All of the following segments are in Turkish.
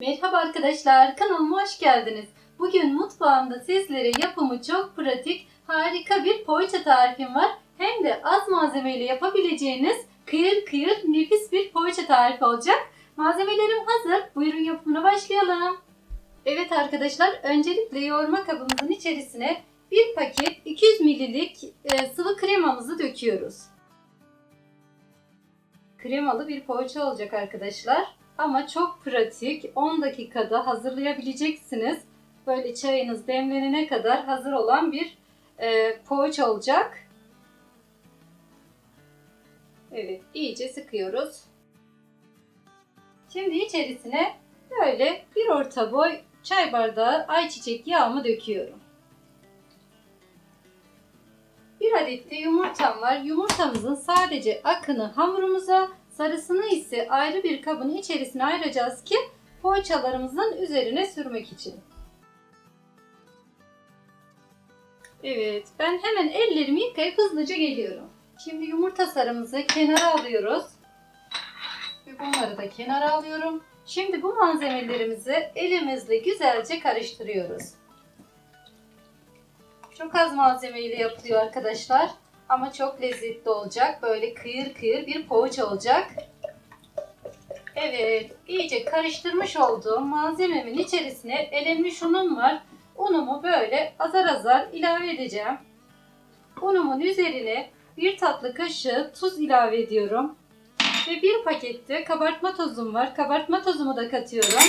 Merhaba arkadaşlar, kanalıma hoş geldiniz. Bugün mutfağımda sizlere yapımı çok pratik, harika bir poğaça tarifim var. Hem de az malzemeyle yapabileceğiniz kıyır kıyır nefis bir poğaça tarifi olacak. Malzemelerim hazır. Buyurun yapımına başlayalım. Evet arkadaşlar, öncelikle yoğurma kabımızın içerisine bir paket 200 ml'lik e, sıvı kremamızı döküyoruz. Kremalı bir poğaça olacak arkadaşlar. Ama çok pratik. 10 dakikada hazırlayabileceksiniz. Böyle çayınız demlenene kadar hazır olan bir e, poğaça olacak. Evet, iyice sıkıyoruz. Şimdi içerisine böyle bir orta boy çay bardağı ayçiçek yağımı döküyorum. Bir adet de yumurtam var. Yumurtamızın sadece akını hamurumuza, sarısını ise ayrı bir kabın içerisine ayıracağız ki poğaçalarımızın üzerine sürmek için. Evet, ben hemen ellerimi yıkayıp hızlıca geliyorum. Şimdi yumurta sarımızı kenara alıyoruz. Ve bunları da kenara alıyorum. Şimdi bu malzemelerimizi elimizle güzelce karıştırıyoruz. Çok az malzemeyle yapılıyor arkadaşlar. Ama çok lezzetli olacak. Böyle kıyır kıyır bir poğaça olacak. Evet, iyice karıştırmış olduğum malzememin içerisine elenmiş unum var. Unumu böyle azar azar ilave edeceğim. Unumun üzerine bir tatlı kaşığı tuz ilave ediyorum. Ve bir pakette kabartma tozum var. Kabartma tozumu da katıyorum.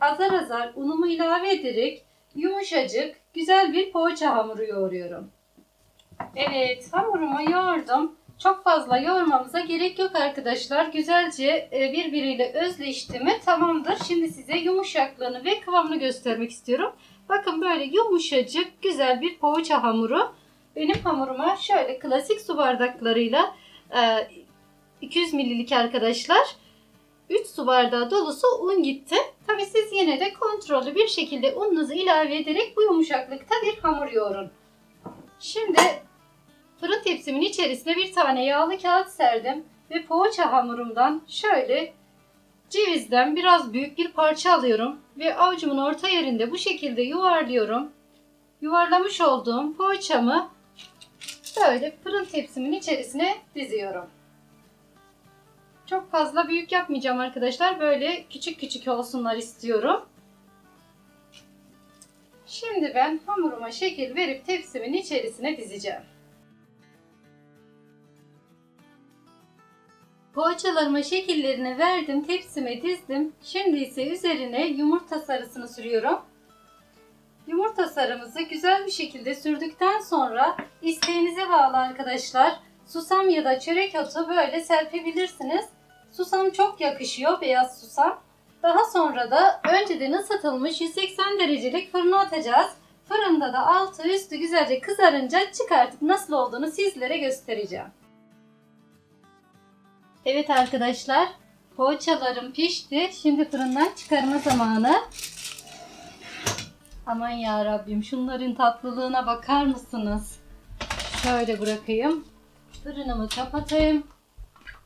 Azar azar unumu ilave ederek yumuşacık güzel bir poğaça hamuru yoğuruyorum. Evet hamurumu yoğurdum. Çok fazla yoğurmamıza gerek yok arkadaşlar. Güzelce e, birbiriyle özleşti mi tamamdır. Şimdi size yumuşaklığını ve kıvamını göstermek istiyorum. Bakın böyle yumuşacık güzel bir poğaça hamuru. Benim hamuruma şöyle klasik su bardaklarıyla 200 ml'lik arkadaşlar 3 su bardağı dolusu un gitti. Tabi siz yine de kontrollü bir şekilde ununuzu ilave ederek bu yumuşaklıkta bir hamur yoğurun. Şimdi fırın tepsimin içerisine bir tane yağlı kağıt serdim ve poğaça hamurumdan şöyle cevizden biraz büyük bir parça alıyorum ve avucumun orta yerinde bu şekilde yuvarlıyorum. Yuvarlamış olduğum poğaçamı böyle fırın tepsimin içerisine diziyorum. Çok fazla büyük yapmayacağım arkadaşlar. Böyle küçük küçük olsunlar istiyorum. Şimdi ben hamuruma şekil verip tepsimin içerisine dizeceğim. Poğaçalarıma şekillerini verdim, tepsime dizdim. Şimdi ise üzerine yumurta sarısını sürüyorum. Yumurta sarımızı güzel bir şekilde sürdükten sonra isteğinize bağlı arkadaşlar susam ya da çörek otu böyle serpebilirsiniz. Susam çok yakışıyor, beyaz susam. Daha sonra da önceden ısıtılmış 180 derecelik fırına atacağız. Fırında da altı üstü güzelce kızarınca çıkartıp nasıl olduğunu sizlere göstereceğim. Evet arkadaşlar, poğaçalarım pişti. Şimdi fırından çıkarma zamanı. Aman ya Rabbim, şunların tatlılığına bakar mısınız? Şöyle bırakayım. Fırınımı kapatayım.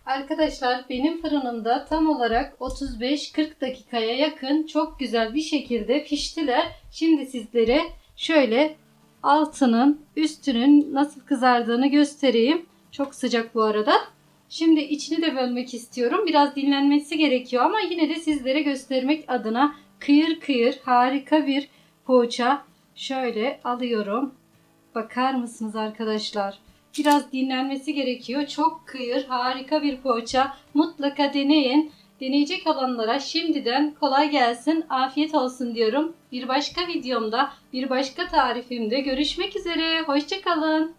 Arkadaşlar benim fırınımda tam olarak 35-40 dakikaya yakın çok güzel bir şekilde piştiler. Şimdi sizlere şöyle altının üstünün nasıl kızardığını göstereyim. Çok sıcak bu arada. Şimdi içini de bölmek istiyorum. Biraz dinlenmesi gerekiyor ama yine de sizlere göstermek adına kıyır kıyır harika bir poğaça şöyle alıyorum. Bakar mısınız arkadaşlar? Biraz dinlenmesi gerekiyor. Çok kıyır, harika bir poğaça. Mutlaka deneyin. Deneyecek olanlara şimdiden kolay gelsin, afiyet olsun diyorum. Bir başka videomda, bir başka tarifimde görüşmek üzere. Hoşçakalın.